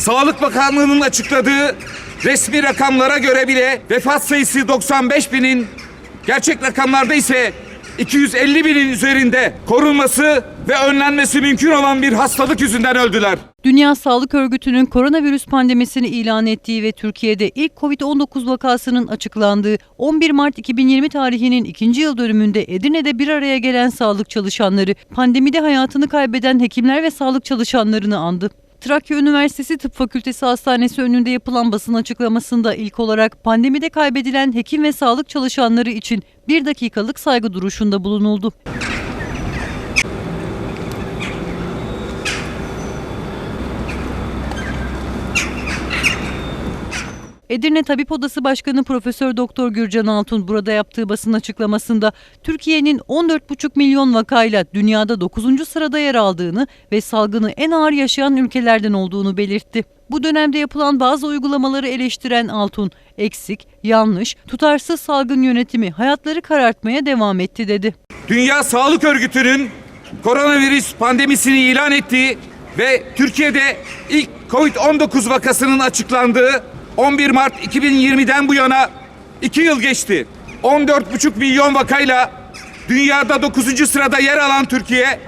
Sağlık Bakanlığı'nın açıkladığı resmi rakamlara göre bile vefat sayısı 95 binin, gerçek rakamlarda ise 250 binin üzerinde korunması ve önlenmesi mümkün olan bir hastalık yüzünden öldüler. Dünya Sağlık Örgütü'nün koronavirüs pandemisini ilan ettiği ve Türkiye'de ilk Covid-19 vakasının açıklandığı 11 Mart 2020 tarihinin ikinci yıl dönümünde Edirne'de bir araya gelen sağlık çalışanları, pandemide hayatını kaybeden hekimler ve sağlık çalışanlarını andı. Trakya Üniversitesi Tıp Fakültesi Hastanesi önünde yapılan basın açıklamasında ilk olarak pandemide kaybedilen hekim ve sağlık çalışanları için bir dakikalık saygı duruşunda bulunuldu. Edirne Tabip Odası Başkanı Profesör Doktor Gürcan Altun burada yaptığı basın açıklamasında Türkiye'nin 14,5 milyon vakayla dünyada 9. sırada yer aldığını ve salgını en ağır yaşayan ülkelerden olduğunu belirtti. Bu dönemde yapılan bazı uygulamaları eleştiren Altun, eksik, yanlış, tutarsız salgın yönetimi hayatları karartmaya devam etti dedi. Dünya Sağlık Örgütü'nün koronavirüs pandemisini ilan ettiği ve Türkiye'de ilk Covid-19 vakasının açıklandığı 11 Mart 2020'den bu yana 2 yıl geçti. 14,5 milyon vakayla dünyada 9. sırada yer alan Türkiye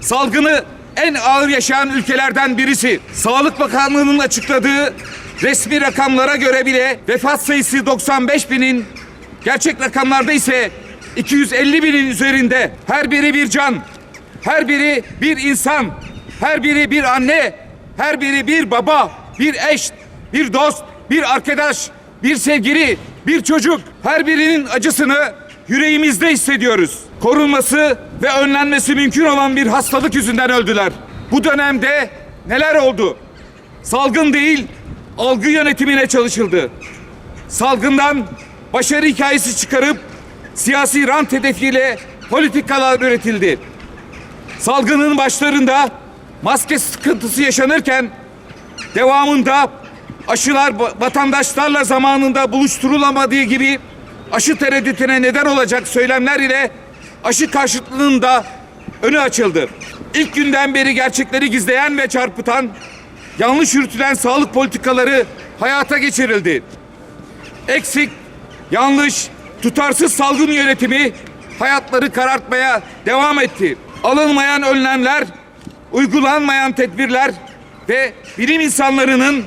salgını en ağır yaşayan ülkelerden birisi. Sağlık Bakanlığı'nın açıkladığı resmi rakamlara göre bile vefat sayısı 95 binin, gerçek rakamlarda ise 250 binin üzerinde. Her biri bir can, her biri bir insan, her biri bir anne, her biri bir baba, bir eş, bir dost, bir arkadaş, bir sevgili, bir çocuk. Her birinin acısını yüreğimizde hissediyoruz. Korunması ve önlenmesi mümkün olan bir hastalık yüzünden öldüler. Bu dönemde neler oldu? Salgın değil, algı yönetimine çalışıldı. Salgından başarı hikayesi çıkarıp siyasi rant hedefiyle politikalar üretildi. Salgının başlarında maske sıkıntısı yaşanırken devamında aşılar va- vatandaşlarla zamanında buluşturulamadığı gibi aşı tereddütüne neden olacak söylemler ile aşı karşıtlığının da önü açıldı. İlk günden beri gerçekleri gizleyen ve çarpıtan, yanlış yürütülen sağlık politikaları hayata geçirildi. Eksik, yanlış, tutarsız salgın yönetimi hayatları karartmaya devam etti. Alınmayan önlemler, uygulanmayan tedbirler ve bilim insanlarının,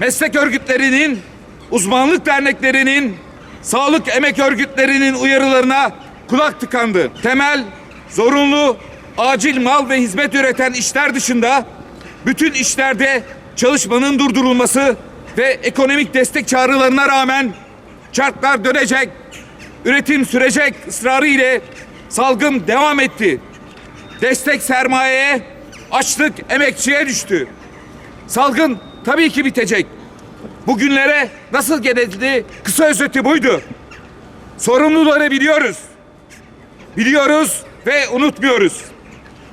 meslek örgütlerinin, uzmanlık derneklerinin, sağlık emek örgütlerinin uyarılarına kulak tıkandı. Temel, zorunlu, acil mal ve hizmet üreten işler dışında bütün işlerde çalışmanın durdurulması ve ekonomik destek çağrılarına rağmen çarklar dönecek, üretim sürecek ısrarı ile salgın devam etti. Destek sermayeye, açlık emekçiye düştü. Salgın tabii ki bitecek. Bugünlere nasıl geldi? Kısa özeti buydu. Sorumluları biliyoruz. Biliyoruz ve unutmuyoruz.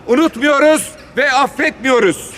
Unutmuyoruz ve affetmiyoruz.